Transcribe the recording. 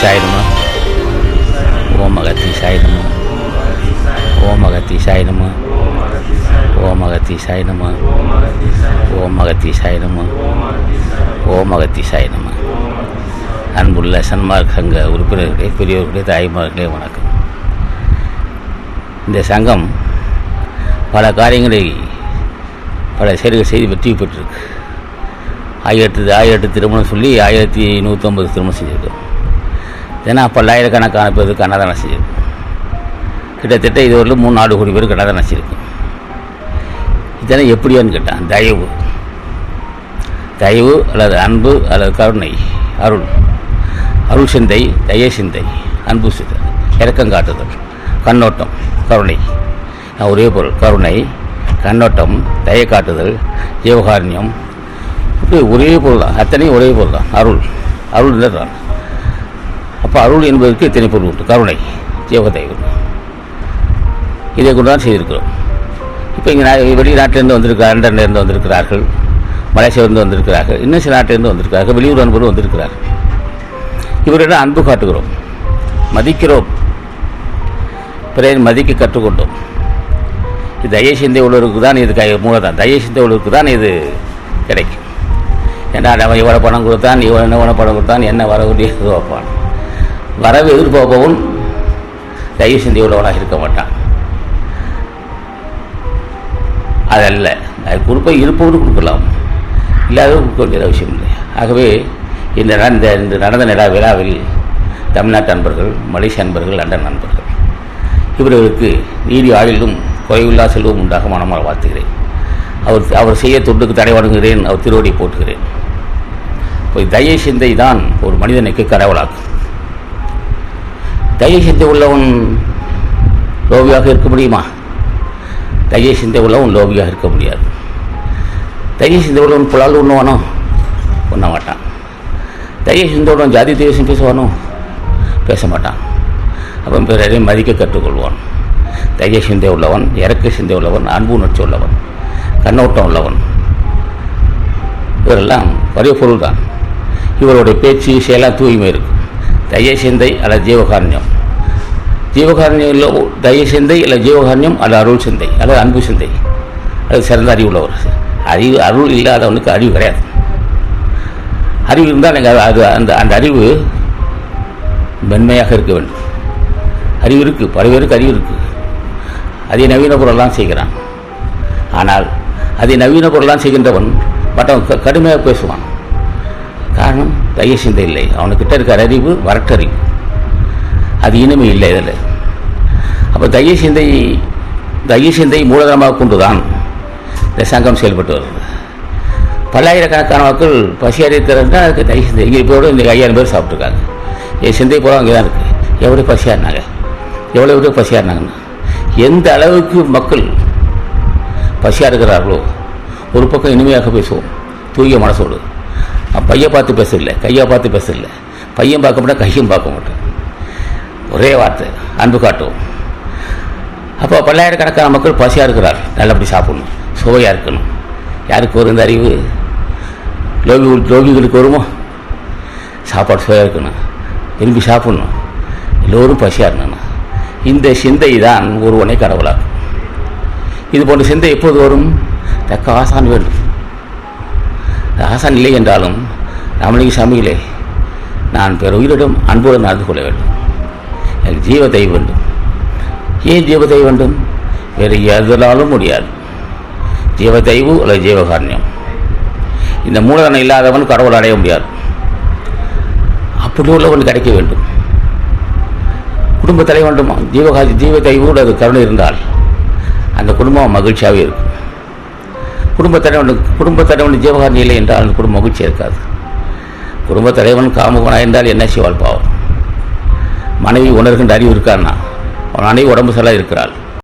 அகத்தீசாய நம ஓம் அகத்தீசாய நம ஓம் அகத்தீசாய நம ஓம் அகத்தீசாய நம ஓம் அகத்தீசாய நம ஓம் அகத்தீசாய நம அன்புள்ள சன்மார்க் சங்க உறுப்பினர்களே பெரியவர்களே தாய்மார்களே வணக்கம் இந்த சங்கம் பல காரியங்களை பல செயல்கள் செய்து வெற்றி பெற்றிருக்கு ஆயிரத்து ஆயிரத்து திருமணம் சொல்லி ஆயிரத்தி நூற்றம்பது திருமணம் செஞ்சுருக்கோம் ஏன்னா பல்லாயிரக்கணக்கான பேருக்கு அன்னதானம் செஞ்சுருக்கோம் கிட்டத்தட்ட இதுவரையிலும் மூணு நாலு கோடி பேருக்கு அன்னதானம் செஞ்சுருக்கோம் இதெல்லாம் எப்படியான்னு கேட்டான் தயவு. தயவு அல்லது அன்பு அல்லது கருணை அருள். அருள் சிந்தை தய சிந்தை அன்பு சிந்தை இறக்கம் காட்டுதல் கண்ணோட்டம் கருணை. நான் ஒரே பொருள் கருணை கண்ணோட்டம் தய காட்டுதல் ஜீவகாரண்யம் இப்படி ஒரே பொருள் தான் அத்தனையும் ஒரே பொருள் தான் அருள். அருள் தான் அப்போ அருள் என்பதற்கு இத்தனை பொருள் உண்டு? கருணை ஜீவதயவு இதை கொண்டு தான் செய்திருக்கிறோம். இப்போ இங்கே வெளிநாட்டிலேருந்து வந்திருக்கிறார் லண்டன்லேருந்து வந்திருக்கிறார்கள் மலேசியாவிலிருந்து வந்திருக்கிறார்கள் இன்னும் சில நாட்டிலேருந்து வந்திருக்கிறார்கள் வெளியூர் அன்பரும் வந்திருக்கிறார்கள். இவரிடம் அன்பு காட்டுகிறோம்? மதிக்கிறோம். பிறரை மதிக்க கற்றுக்கொண்டோம். இது தய சிந்தை உள்ளவருக்கு தான் இது கை மூலதான் தய சிந்தை உள்ளவருக்கு தான் இது கிடைக்கும். ஏன்னா அவன் இவ்வளோ பணம் கொடுத்தான் இவன் என்ன பணம் கொடுத்தான் என்ன வர வேண்டியது வைப்பான்? வரவு எதிர்பார்ப்பவன் தயவு சிந்தை உள்ளவனாக இருக்க மாட்டான். அதல்ல. அது குறிப்பாக இருப்பவரும் கொடுக்கலாம். இல்லாதவங்க கொடுக்க வேண்டிய அவசியம் இல்லை. ஆகவே இந்த நடந்த இந்த நடந்த நிலா விழாவில் தமிழ்நாட்டு நண்பர்கள் மலேசிய நண்பர்கள் லண்டன் நண்பர்கள் இவர்களுக்கு நீதி ஆயுளும் குறைவில்லா செல்வம் உண்டாக மனமாக வாழ்த்துகிறேன். அவர் அவர் செய்ய தொண்டுக்கு தடை வணங்குகிறேன் அவர் திருவடி போட்டுகிறேன் இப்போ தய சிந்தை தான் ஒரு மனிதனுக்கு கடவுளாக்கும். தய சிந்தை உள்ளவன் லோபியாக இருக்க முடியுமா? தைரிய சிந்தை உள்ளவன் லோபியாக இருக்க முடியாது. தைரிய சிந்தை உள்ளவன் புலால் உண்ணுவானோ? உண்ண மாட்டான் தைரிய சிந்தை உள்ளவன் ஜாதி தேசம் பேசுவானோ பேச மாட்டான் அப்போ பிறரை மதிக்க கற்றுக்கொள்வான். தைரிய சிந்தை உள்ளவன் இறக்க சிந்தை உள்ளவன் அன்பு உணர்ச்சி உள்ளவன் கண்ணோட்டம் உள்ளவன். இவரெல்லாம் ஒரே பொருள் தான் இவருடைய பேச்சு செயலாக தூய்மை இருக்கும் தய சிந்தை அல்லது ஜீவகாரண்யம். ஜீவகாரண்யம் இல்லை தய சிந்தை இல்லை ஜீவகாரண்யம் அல்ல அருள் சிந்தை அல்லது அன்பு சிந்தை அது சிறந்த அறிவு உள்ளவர். அறிவு அருள் இல்லாதவனுக்கு அறிவு கிடையாது. அறிவு இருந்தால் நீங்கள் அது அந்த அந்த அறிவு மென்மையாக இருக்க வேண்டும். அறிவு இருக்குது பல பேருக்கு அறிவு இருக்குது அதை நவீன பொருளெல்லாம் செய்கிறான். ஆனால் அதை நவீன பொருளெல்லாம் செய்கின்றவன் மற்றவன் க கடுமையாக பேசுவான். காரணம் தைய சிந்தை இல்லை. அவனுக்கிட்ட இருக்கிற அறிவு வரட்டறிவு. அது இனிமே இல்லை இதில். அப்போ தைய சிந்தை தைய சிந்தை மூலதனமாக கொண்டுதான் இந்த சங்கம் செயல்பட்டு வருது. பல்லாயிரக்கணக்கான மக்கள் பசி அறிவிக்கிறதுனா அதுக்கு தைய சிந்தை இங்கே இப்போ இந்த ஐயாயிரம் பேர் சாப்பிட்ருக்காங்க என் சிந்தை போகிறோம் அங்கே தான் இருக்குது எவ்வளோ பசியாக இருந்தாங்க எவ்வளோ எவ்வளோ பசியாக இருந்தாங்கன்னு எந்த அளவுக்கு மக்கள் பசியாக இருக்கிறார்களோ ஒரு பக்கம் இனிமையாக பேசுவோம். தூய மனசோடு. பையன் பையை பார்த்து பேசல கையை பார்த்து பேசல. பையன் பார்க்க மாட்டேன் கையும் பார்க்க மாட்டேன். ஒரே வார்த்தை அன்பு காட்டுவோம். அப்போ பல்லாயிரக்கணக்கான மக்கள் பசியாக இருக்கிறார் நல்லபடி சாப்பிடணும் சுவையாக இருக்கணும். யாருக்கு வரும் இந்த அறிவு? லோகி லோகிகளுக்கு வருமா? சாப்பாடு சுவையாக இருக்கணும். விரும்பி சாப்பிடணும். எல்லோரும் பசியாக இருக்கணும் இந்த சிந்தை தான் ஒருவனை கடவுளாகும் இது போன்ற சிந்தை எப்போது வரும்? தக்க ஆசான் வேண்டும். ராசன் இல்லை என்றாலும் ராமலிங்க சாமிகளே நான் பிற உயிரிடம் அன்புடன் நடந்து கொள்ள வேண்டும். எனக்கு ஜீவத்தை வேண்டும். ஏன் ஜீவத்தை வேண்டும்? வேறு எதனாலும் முடியாது. ஜீவத்தைவு அல்லது ஜீவகாரண்யம். இந்த மூலதனம் இல்லாதவன் கடவுள் அடைய முடியாது. அப்படி உள்ளவன் கிடைக்க வேண்டும். குடும்பத்தலை வேண்டுமா ஜீவகா ஜீவத்தைவு கருணை இருந்தால் அந்த குடும்பம் மகிழ்ச்சியாகவே இருக்கும். குடும்ப தலைவன் குடும்ப தலைவன் ஜீவகாரணி இல்லை என்றால் அந்த குடும்பம் மகிழ்ச்சி இருக்காது. குடும்ப தலைவன் காமகனாக இருந்தால் என்ன செய்வாள் பாவம்? மனைவி உணர்கின்ற அறிவு இருக்கான்னா? அவன் அனைவரும் உடம்பு சரியாக இருக்கிறாள்.